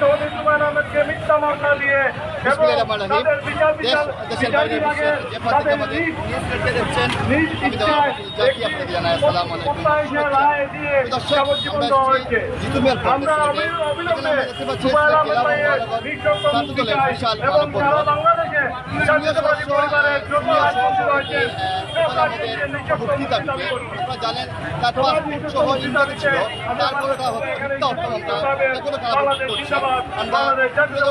சோதனை আহমেদকে মামলা দিয়ে আমরা অবিলম্বে বাংলাদেশে পরিবারের। আপনারা জানেন তার পাসপোর্ট সহ ছিল তারপরে হত্যা হত্যা আমরা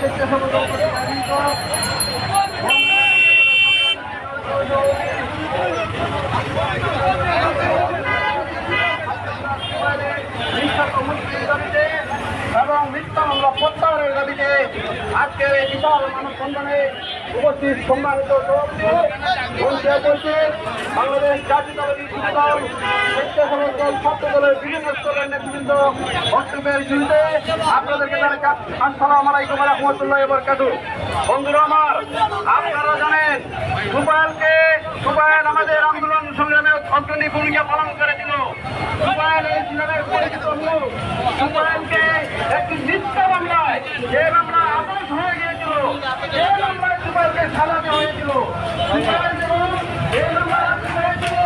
বক্তব্য এবং মিথ্যা মামলা প্রত্যাহারের দাবিতে আজকের এই বিশাল মানববন্ধনে উপস্থিত সম্মানিত উপস্থিত বাংলাদেশ জাতীয়তাবাদী যুব দল স্বেচ্ছাসেবক ছাত্র দলের বিভিন্ন স্তরের নেতৃবৃন্দ বক্তব্যের শুরুতে আপনাদেরকে জানাই আসসালামু আলাইকুম রহমতুল্লাহ বরকাতু বন্ধুরা আমার, আপনারা আমাদের সংগ্রামে অগ্রণী ভূমিকা পালন করেছিল। সুপায়ন এই ইসলামের পরিচিত মুখ সুপায়নকে একটি মিথ্যা মামলায় যে মামলা আদর্শ হয়ে গিয়েছিল যে মামলায় সুপারকে সাজাতে হয়েছিল সুপায়ন যেমন এই মামলা আদর্শ হয়েছিল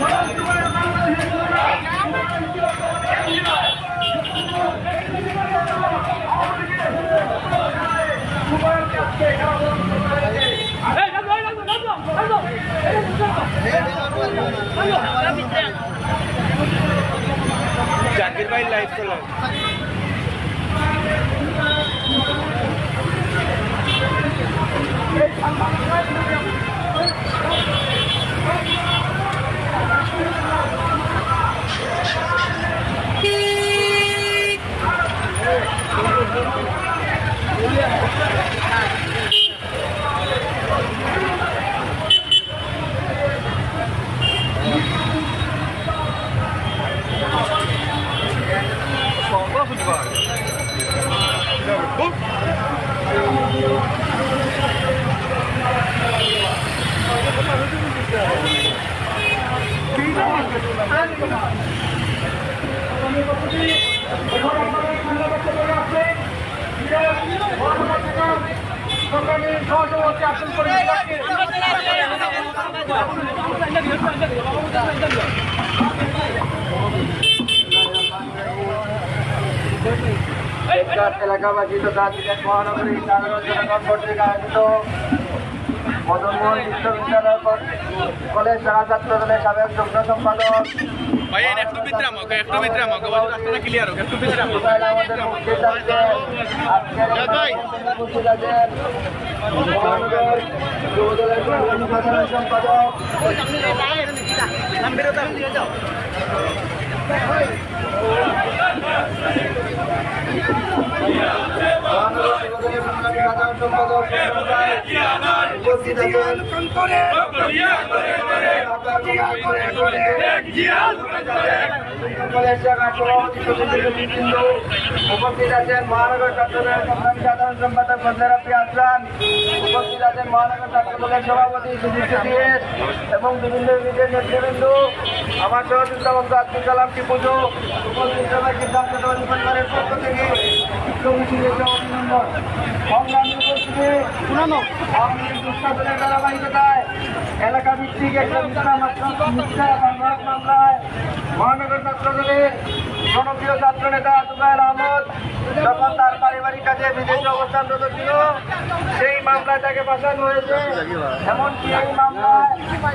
তখন সুপায়ন বাংলাদেশে ছিল না। সুপায়ন ছিল কেন্দ্রীয়। সুপায়নকে আজকে কারাবরণ করতে হয়েছে। জাকির এলাকাবাসী তথা মহানগরী সাধারণ জনগণ কর্তৃক আয়োজিত মদনমোহন বিশ্ববিদ্যালয় কলেজ সারা ছাত্র দলের সাবেক যুগ্ম সম্পাদক। সম্পাদক। সাধারণ সম্পাদক উপস্থিত আছেন। উপস্থিত আছেন মহানগর ছাত্রদলের সাধারণ সম্পাদক বন্দেরাপি আসলাম উপস্থিত আছেন মহানগর ছাত্রদলের সভাপতি সুদীপ্ত এবং বিভিন্ন ইউনিটের নেতৃবৃন্দ, আমার সহযোগিতা বন্ধু আব্দুল কালাম টিপুজো উপস্থিত সবাইকে পক্ষ থেকে। শুভেচ্ছা অভিনন্দন সংগ্রামী এলাকা ভিত্তিক একটা মিথ্যা মিথ্যা ছাত্র জনপ্রিয় ছাত্র নেতা জুবাইর আহমদ যখন তার পারিবারিক কাজে বিদেশে অবস্থানরত ছিল সেই মামলায় তাকে হয়েছে এমনকি এই মামলায়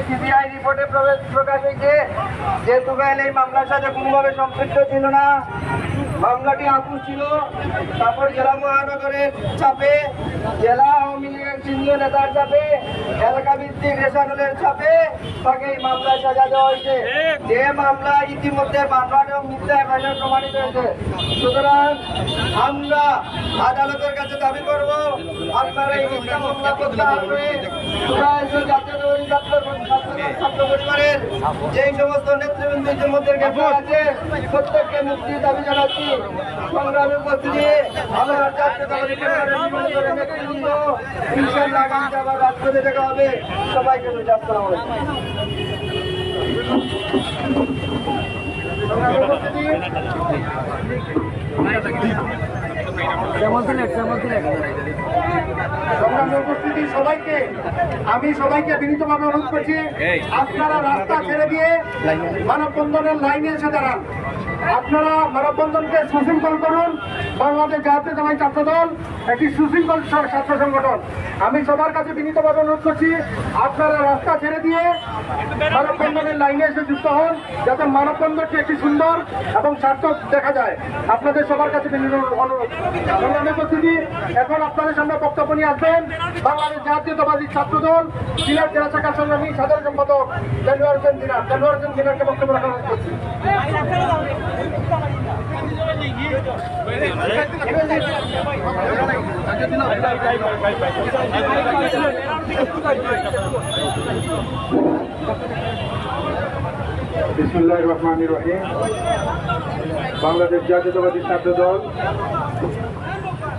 সিবিআই রিপোর্টে প্রবেশ প্রকাশ হয়েছে যে তুগাইল এই মামলার সাথে কোনোভাবে সম্পৃক্ত ছিল না। মামলাটি আপুস ছিল। তারপর জেলা মহানগরের চাপে জেলা আওয়ামী সিনিয়র নেতার চাপে, এলাকা ভিত্তিক রেশানুলের চাপে তাকে এই মামলায় সাজা দেওয়া হয়েছে। যে মামলা ইতিমধ্যে মামলার এবং মিথ্যা এফআইআর প্রমাণিত হয়েছে। সুতরাং আমরা আদালতের কাছে দাবি করব, আপনারা এই মিথ্যা মামলা প্রত্যাহার করে যেই সমস্ত নেতৃবৃন্দ ইতিমধ্যে গ্রেফতার আছে, প্রত্যেককে মুক্তির দাবি জানাচ্ছি। আমার রাজপথে দেখা হবে। সবাইকে যাত্রা হবে। উপস্থিতি সবাইকে আমি সবাইকে বিনীতভাবে অনুরোধ করছি আপনারা রাস্তা ছেড়ে দিয়ে মানব মানববন্ধনের লাইনে এসে দাঁড়ান। আপনারা মানববন্ধনকে সুশৃঙ্খল করুন। বাংলাদেশ জাতীয়তাবাদী ছাত্র দল, একটি সুশৃঙ্খল ছাত্র সংগঠন। আমি সবার কাছে বিনীতভাবে অনুরোধ করছি, আপনারা রাস্তা ছেড়ে দিয়ে মানববন্ধনের লাইনে এসে যুক্ত হন, যাতে মানববন্ধনটি একটি সুন্দর এবং সার্থক দেখা যায়। আপনাদের সবার কাছে বিনীত অনুরোধ। এখন আপনাদের সামনে বক্তব্য নিয়ে আসবেন বাংলাদেশ জাতীয়তাবাদী ছাত্র দল সিলেট জেলা শাখার সংগ্রামী সাধারণ সম্পাদক দেলোয়ার হোসেন দিনার দেলোয়ার হোসেন দিনারকে বক্তব্য অনুরোধ করছি। বিসমুল্লাহ রহমান রহিম বাংলাদেশ জাতীয়তাবাদী ছাত্র দল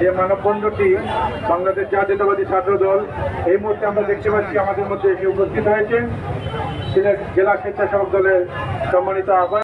যে মানববন্ধনটি বাংলাদেশ জাতীয়তাবাদী ছাত্র দল, এই মুহূর্তে আমরা দেখতে পাচ্ছি আমাদের মধ্যে এসে উপস্থিত হয়েছে সিলেট জেলা স্বেচ্ছাসেবক দলের সম্মানিত আহ্বান